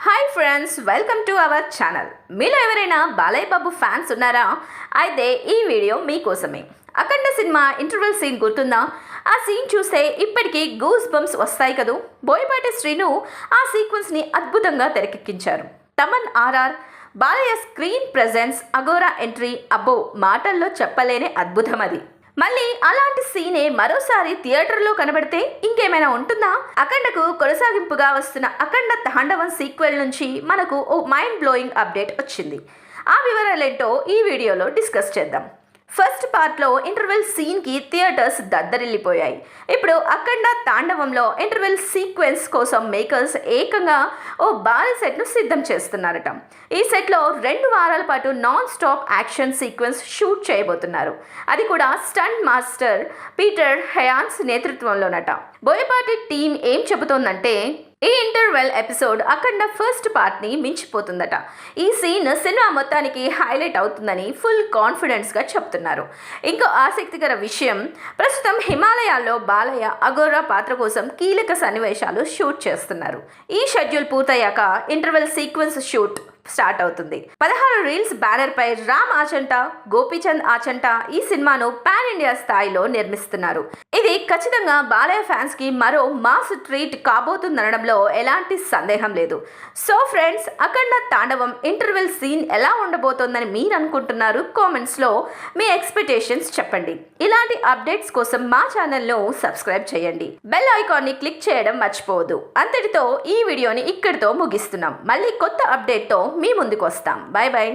Hi friends welcome to our channel మీలో ఎవరైనా Balayya Babu fans ఉన్నారా? అయితే ఈ వీడియో మీకోసమే. అఖండ సినిమా ఇంటర్వెల్ సీన్ గుర్తుందా? ఆ సీన్ చూస్తే ఇప్పటికీ గూస్ బంప్స్ వస్తాయి కదూ? బోయపాటి శ్రీను ఆ సీక్వెన్స్ని అద్భుతంగా తెరకెక్కించారు. Thaman RR Balayya screen presence Agora entry అబ్బో మాటల్లో చెప్పలేని అద్భుతం అది మళ్ళీ అలాంటి సీనే మరోసారి థియేటర్లో కనబడితే ఇంకేమైనా ఉంటుందా? అఖండకు కొనసాగింపుగా వస్తున్న అఖండ తాండవం సీక్వెల్ నుంచి మనకు ఓ మైండ్ బ్లోయింగ్ అప్డేట్ వచ్చింది. ఆ వివరాలేంటో ఈ వీడియోలో డిస్కస్ చేద్దాం. ఫస్ట్ పార్ట్లో ఇంటర్వెల్ సీన్కి థియేటర్స్ దద్దరిల్లిపోయాయి. ఇప్పుడు అఖండ తాండవంలో ఇంటర్వెల్ సీక్వెన్స్ కోసం మేకర్స్ ఏకంగా ఓ భారీ సెట్ను సిద్ధం చేస్తున్నారట. ఈ సెట్లో రెండు వారాల పాటు non stop action sequence shoot చేయబోతున్నారు. అది కూడా స్టంట్ మాస్టర్ పీటర్ హయాన్స్ నేతృత్వంలోనట. బోయపాటి టీం ఏం చెబుతోందంటే ఈ ఇంటర్వెల్ ఎపిసోడ్ అఖండ ఫస్ట్ పార్ట్ని మించిపోతుందట. ఈ సీన్ సినిమా మొత్తానికి హైలైట్ అవుతుందని ఫుల్ కాన్ఫిడెన్స్గా చెప్తున్నారు. ఇంకో ఆసక్తికర విషయం ప్రస్తుతం హిమాలయాల్లో బాలయ్య అగోరా పాత్ర కోసం కీలక సన్నివేశాలు షూట్ చేస్తున్నారు. ఈ షెడ్యూల్ పూర్తయ్యాక ఇంటర్వెల్ సీక్వెన్స్ షూట్. స్టార్ట్ అవుతుంది. పదహారు రీల్స్ బ్యానర్ పై రామ్ ఆచంట గోపీచంద్ ఆచంట ఈ సినిమాను పాన్ ఇండియా స్థాయిలో నిర్మిస్తున్నారు. ఇది ఖచ్చితంగా బాలయ్య ఫ్యాన్స్కి మరో మాస్ ట్రీట్ కాబోతుందనడంలో ఎలాంటి సందేహం లేదు. సో ఫ్రెండ్స్ అఖండ తాండవం ఇంటర్వెల్ సీన్ ఎలా ఉండబోతోందని మీరు అనుకుంటున్నారు కామెంట్స్లో మీ ఎక్స్పెక్టేషన్స్ చెప్పండి. ఇలాంటి అప్డేట్స్ కోసం మా ఛానల్ను సబ్స్క్రైబ్ చేయండి. బెల్ ఐకాన్ని క్లిక్ చేయడం మర్చిపోవద్దు. అంతటితో ఈ వీడియోని ఇక్కడితో ముగిస్తున్నాం. మళ్ళీ కొత్త అప్డేట్తో మీ ముందుకు వస్తాం బాయ్ బాయ్